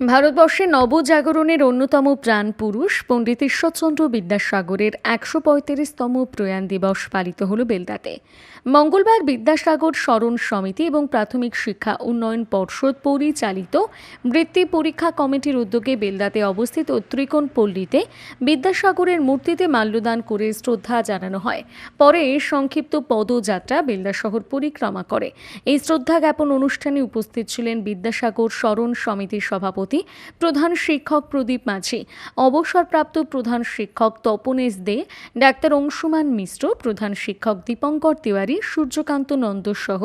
ভারতবর্ষে নবজাগরণের অন্যতম প্রাণ পুরুষ পণ্ডিত ঈশ্বরচন্দ্র বিদ্যাসাগরের একশো পঁয়ত্রিশতম প্রয়াণ দিবস পালিত হল বেলদাতে। মঙ্গলবার বিদ্যাসাগর স্মরণ সমিতি এবং প্রাথমিক শিক্ষা উন্নয়ন পর্ষদ পরিচালিত বৃত্তি পরীক্ষা কমিটির উদ্যোগে বেলদাতে অবস্থিত ত্রিকোণ পল্লীতে বিদ্যাসাগরের মূর্তিতে মাল্যদান করে শ্রদ্ধা জানানো হয়। পরে সংক্ষিপ্ত পদযাত্রা বেলদা শহর পরিক্রমা করে। এই শ্রদ্ধা জ্ঞাপন অনুষ্ঠানে উপস্থিত ছিলেন বিদ্যাসাগর স্মরণ সমিতির সভাপতি প্রধান শিক্ষক প্রদীপ মাঝি, অবসরপ্রাপ্ত প্রধান শিক্ষক তপনেশ দে, ডাক্তার অংশুমান মিশ্র, প্রধান শিক্ষক দীপঙ্কর তিওয়ারি, সূর্যকান্ত নন্দ সহ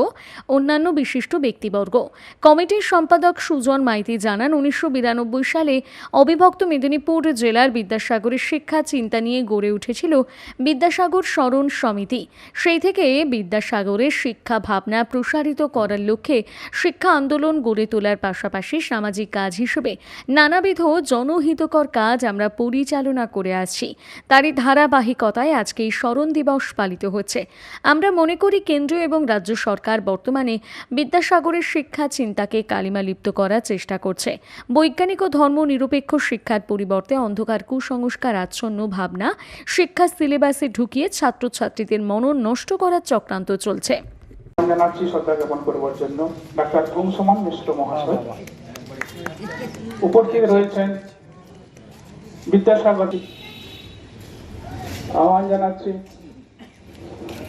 অন্যান্য বিশিষ্ট ব্যক্তিবর্গ। কমিটির সম্পাদক সুজন মাইতি জানান, উনিশশো বিরানব্বই সালে অবিভক্ত মেদিনীপুর জেলার বিদ্যাসাগরের শিক্ষা চিন্তা নিয়ে গড়ে উঠেছিল বিদ্যাসাগর স্মরণ সমিতি। সেই থেকে বিদ্যাসাগরের শিক্ষা ভাবনা প্রসারিত করার লক্ষ্যে শিক্ষা আন্দোলন গড়ে তোলার পাশাপাশি সামাজিক কাজ হিসেবে নানাবিধ জনহিতকর কাজ আমরা পরিচালনা করে আসছি তারই ধারাবাহিকতায় আজকে এই স্মরণ দিবস পালিত হচ্ছে। আমরা মনে করি কেন্দ্রীয় এবং রাজ্য সরকার বর্তমানে বিদ্যাসাগরের শিক্ষা চিন্তাকে কালিমালিপ্ত করার চেষ্টা করছে। বৈজ্ঞানিক ও ধর্ম নিরপেক্ষ শিক্ষার পরিবর্তে অন্ধকার কুসংস্কার, আচ্ছন্ন ভাবনা শিক্ষা সিলেবাসে ঢুকিয়ে ছাত্রছাত্রীদের মনন নষ্ট করার চক্রান্ত চলছে। জানাচ্ছি শ্রদ্ধা জ্ঞাপন করবার জন্য ডাক্তার অংশমান মিশ্র মহাশয়। উপস্থিত রয়েছেন বিদ্যাসাগর আহ্বান জানাচ্ছি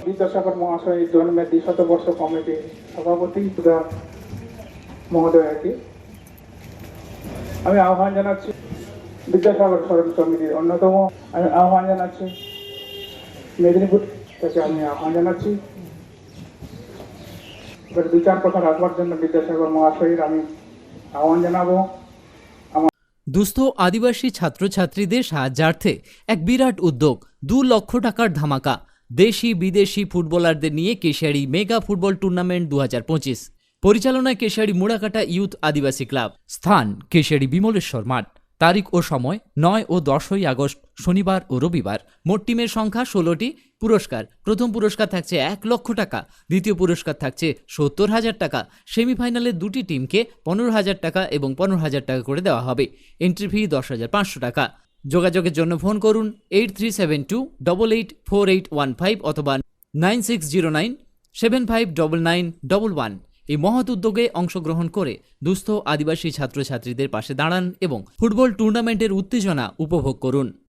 বিদ্যাসাগর মহাশয় জন্মের দ্বিশতবর্ষ কমিটির সভাপতি মহোদয়কে। আমি আহ্বান জানাচ্ছি বিদ্যাসাগর স্মরণ সমিতির অন্যতম। আমি আহ্বান জানাচ্ছি মেদিনীপুর থেকে আমি আহ্বান জানাচ্ছি। এবার দু চার কথা রাখবার জন্য বিদ্যাসাগর মহাশয়ের আমি আহ্বান জানাব। দুস্থ আদিবাসী ছাত্রছাত্রীদের সাহায্যার্থে এক বিরাট উদ্যোগ, দু লক্ষ টাকার ধামাকা। দেশি, বিদেশি ফুটবলারদের নিয়ে কেশিয়ারি মেগা ফুটবল টুর্নামেন্ট দু হাজার পঁচিশ। পরিচালনায় কেশিয়ারি মুড়াকাটা ইউথ আদিবাসী ক্লাব। স্থান, কেশিয়ারি বিমলেশ্বর মাঠ। তারিখ ও সময় নয় ও দশই আগস্ট, শনিবার ও রবিবার। মোট টিমের সংখ্যা ষোলোটি পুরস্কার। প্রথম পুরস্কার থাকছে এক লক্ষ টাকা, দ্বিতীয় পুরস্কার থাকছে সত্তর হাজার টাকা। সেমিফাইনালে দুটি টিমকে পনেরো হাজার টাকা এবং পনেরো হাজার টাকা করে দেওয়া হবে। এন্ট্রি ফি দশ হাজার পাঁচশো টাকা। যোগাযোগের জন্য ফোন করুন eight three seven two double eight four eight one five অথবা nine six zero nine seven five double nine double one এই মহৎ উদ্যোগে অংশগ্রহণ করে দুস্থ আদিবাসী ছাত্রছাত্রীদের পাশে দাঁড়ান এবং ফুটবল টুর্নামেন্টের উত্তেজনা উপভোগ করুন।